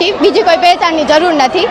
છી. બીજી કોઈ પહેચાનની જરૂર નથી.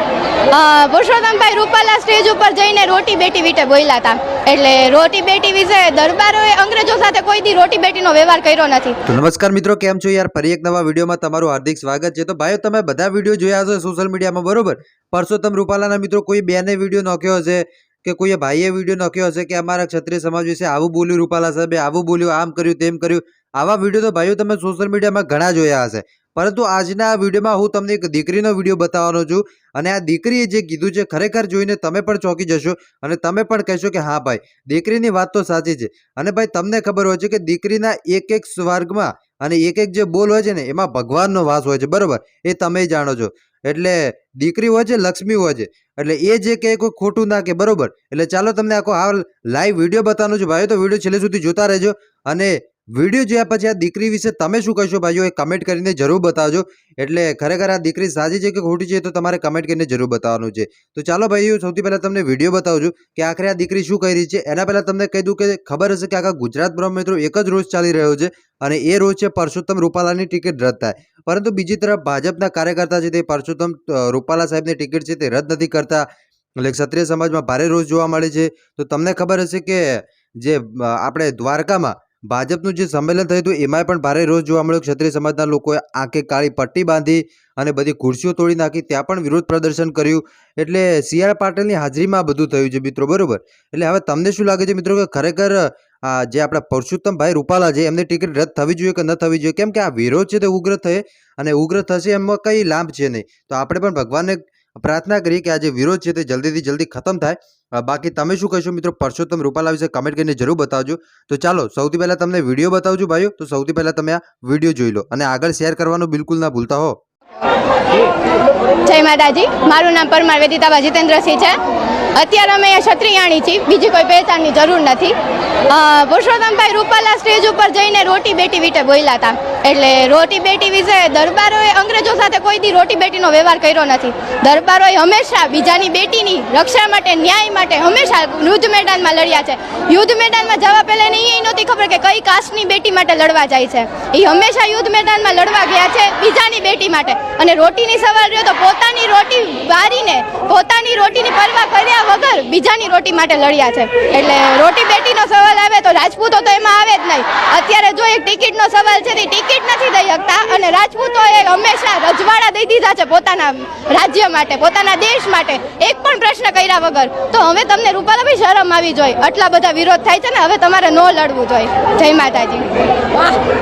પુરુષોત્તમભાઈ રૂપાલા સ્ટેજ ઉપર જઈને રોટી બેટી વિશે બોલ્યા હતા. એટલે રોટી બેટી વિશે દરબારોએ અંગ્રેજો સાથે કોઈ દી રોટી બેટીનો વ્યવહાર કર્યો નથી. નમસ્કાર મિત્રો, કેમ છો યાર? ફરી એક નવા વિડીયોમાં તમારું હાર્દિક સ્વાગત છે. તો ભાઈઓ, તમે બધા વીડિયો જોયા હશે સોશિયલ મીડિયામાં, બરોબર? પરસોત્તમ રૂપાલાના મિત્રો કોઈ બેને વીડિયો નાખ્યો હશે કે કોઈએ ભાઈએ વીડિયો નાખ્યો હશે કે અમારા ક્ષત્રિય સમાજ વિશે આવું બોલ્યું રૂપાલા સાહેબે, આવું બોલ્યું, આમ કર્યું, તેમ કર્યું? આવા વીડિયો તો ભાઈઓ તમે સોશિયલ મીડિયામાં ઘણા જોયા હશે. પરંતુ આજના આ વિડીયોમાં હું તમને એક દીકરીનો વીડિયો બતાવવાનો છું અને આ દીકરીએ જે કીધું છે, ખરેખર જોઈને તમે પણ ચોંકી જશો અને તમે પણ કહેશો કે હા ભાઈ, દીકરીની વાત તો સાચી છે. અને ભાઈ, તમને ખબર હોય છે કે દીકરીના એક એક સ્વર્ગમાં અને એક એક જે બોલ હોય છે ને, એમાં ભગવાનનો વાસ હોય છે, બરાબર? એ તમે જાણો છો. એટલે દીકરી હોય છે, લક્ષ્મી હોય છે. એટલે એ જે કે કોઈ ખોટું ના કે, બરાબર? એટલે ચાલો તમને આખો હાલ લાઈવ વીડિયો બતાવવાનું છું. ભાઈ તો વીડિયો છેલ્લે સુધી જોતા રહેજો અને વીડિયો જોયા પછી આ દીકરી વિશે તમે શું કહેશો ભાઈઓ? એ કમેન્ટ કરીને જરૂર બતાવજો. એટલે ખરેખર આ દીકરી સાચી છે કે ખોટી છે તો તમારે કમેન્ટ કરીને જરૂર બતાવવાનું છે. તો ચાલો ભાઈઓ, સૌથી પહેલાં તમને વીડિયો બતાવજો કે આખરે આ દીકરી શું કરી છે. એના પહેલાં તમને કહી દઉં કે ખબર હશે કે આખા ગુજરાત બ્રહ્મ મિત્રો એક જ રોજ ચાલી રહ્યો છે અને એ રોજ છે પરસોત્તમ રૂપાલાની ટિકિટ રદ થાય. પરંતુ બીજી તરફ ભાજપના કાર્યકર્તા છે તે પરસોત્તમ રૂપાલા સાહેબની ટિકિટ છે તે રદ નથી કરતા. એટલે ક્ષત્રિય સમાજમાં ભારે રોષ જોવા મળે છે. તો તમને ખબર હશે કે જે આપણે દ્વારકામાં ભાજપનું જે સંમેલન થયું હતું, એમાંય પણ ભારે રોષ જોવા મળ્યો. ક્ષત્રિય સમાજના લોકોએ આંખે કાળી પટ્ટી બાંધી અને બધી ખુરશીઓ તોડી નાખી. ત્યાં પણ વિરોધ પ્રદર્શન કર્યું. એટલે સી આર પાટીલની હાજરીમાં બધું થયું છે મિત્રો, બરોબર? એટલે હવે તમને શું લાગે છે મિત્રો કે ખરેખર જે આપણા પરસોત્તમભાઈ રૂપાલા છે, એમની ટિકિટ રદ થવી જોઈએ કે ન થવી જોઈએ? કેમ કે આ વિરોધ છે તે ઉગ્ર થયે અને ઉગ્ર થશે એમાં કંઈ લાંભ છે નહીં. તો આપણે પણ ભગવાનને પ્રાર્થના કરીએ કે આ જે વિરોધ છે તે જલ્દીથી જલ્દી ખતમ થાય. બાકી તમે શું કહેશો મિત્રો? પરસોત્તમ રૂપાલા વિશે કમેન્ટ કરીને જરૂર બતાવજો. તો ચાલો, સૌથી પહેલાં તમને વીડિયો બતાવજો ભાઈઓ. તો સૌથી પહેલાં તમે આ વીડિયો જોઈ લો અને આગળ શેર કરવાનું બિલકુલ ના ભૂલતા હો. જય માતાજી. મારું નામ પરમાર વેદિતાબા જીતેન્દ્રસિંહ છે. અત્યારે અમે ક્ષત્રિયાણી છીએ. બીજી કોઈ પહેચાનની જરૂર નથી. પુરુષોત્તમભાઈ રૂપાલા સ્ટેજ ઉપર જઈને રોટી બેટી વિશે બોલ્યા હતા. એટલે રોટી બેટી વિશે દરબારોએ અંગ્રેજો સાથે કોઈ દી રોટી બેટીનો વ્યવહાર કર્યો નથી. દરબારોએ હંમેશા બીજાની બેટીની રક્ષા માટે, ન્યાય માટે હંમેશા યુદ્ધ મેદાનમાં લડ્યા છે. યુદ્ધ મેદાનમાં જવા પહેલાં એને એ નહોતી ખબર કે કઈ કાસ્ટની બેટી માટે લડવા જાય છે. એ હંમેશા યુદ્ધ મેદાનમાં લડવા ગયા છે બીજાની બેટી માટે. અને રોટીની સવાલ રહ્યો તો પોતાની રોટી વારીને, પોતાની રોટીની પરવા કર્યા બીજાની રોટી માટે લડ્યા છે. એટલે રોટી બેટીનો સવાલ આવે તો રાજપૂતો તો એમાં આવે જ નહીં. અત્યારે જો એક ટિકિટનો સવાલ છે તે ટિકિટ નથી દઈ શકતા અને રાજપૂતો એ હંમેશા રજવાડા દઈ દીધા છે પોતાના રાજ્ય માટે, પોતાના દેશ માટે. એક પણ પ્રશ્ન કર્યા વગર. તો હવે તમને રૂપાલાભાઈ શરમ આવી જોઈએ આટલા બધા વિરોધ થાય છે ને, હવે તમારે ન લડવું જોઈએ જય માતાજી.